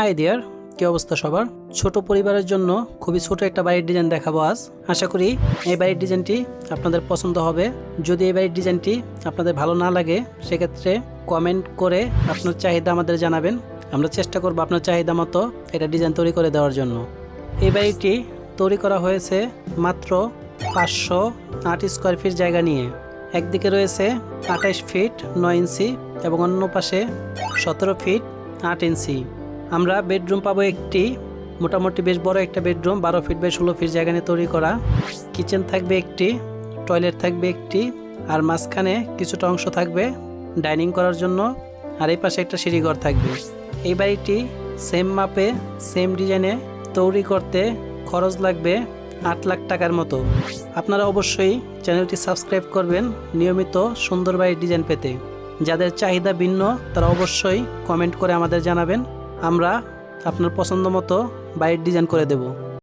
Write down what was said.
High deer কি অবস্থা সবার? ছোট পরিবারের জন্য খুবই ছোট একটা বাড়ির ডিজাইন দেখাবো আজ। আশা করি এই বাড়ির ডিজাইনটি আপনাদের পছন্দ হবে। যদি এই বাড়ির ডিজাইনটি আপনাদের ভালো না লাগে, সেক্ষেত্রে কমেন্ট করে আপনার চাহিদা আমাদের জানাবেন। আমরা চেষ্টা করব আপনার চাহিদা মতো এটা ডিজাইন তৈরি করে দেওয়ার জন্য। এই বাড়িটি তৈরি করা হয়েছে মাত্র পাঁচশো আট স্কোয়ার ফিট জায়গা নিয়ে। একদিকে রয়েছে আঠাইশ ফিট নয় ইঞ্চি এবং অন্য পাশে সতেরো ফিট আট ইঞ্চি আমরা বেডরুম পাবো একটি, মোটামুটি বেশ বড় একটা বেডরুম, বারো ফিট বাই ষোলো ফিট জায়গা তৈরি করা। কিচেন থাকবে একটি, টয়লেট থাকবে একটি, আর মাঝখানে কিছুটা অংশ থাকবে ডাইনিং করার জন্য, আর এই পাশে একটা সিঁড়িঘর থাকবে। এই বাড়িটি সেম মাপে, সেম ডিজাইনে তৈরি করতে খরচ লাগবে আট লাখ টাকার মতো। আপনারা অবশ্যই চ্যানেলটি সাবস্ক্রাইব করবেন নিয়মিত সুন্দর বাড়ির ডিজাইন পেতে। যাদের চাহিদা ভিন্ন, তারা অবশ্যই কমেন্ট করে আমাদের জানাবেন। আমরা আপনার পছন্দ মতো বাইট ডিজাইন করে দেব।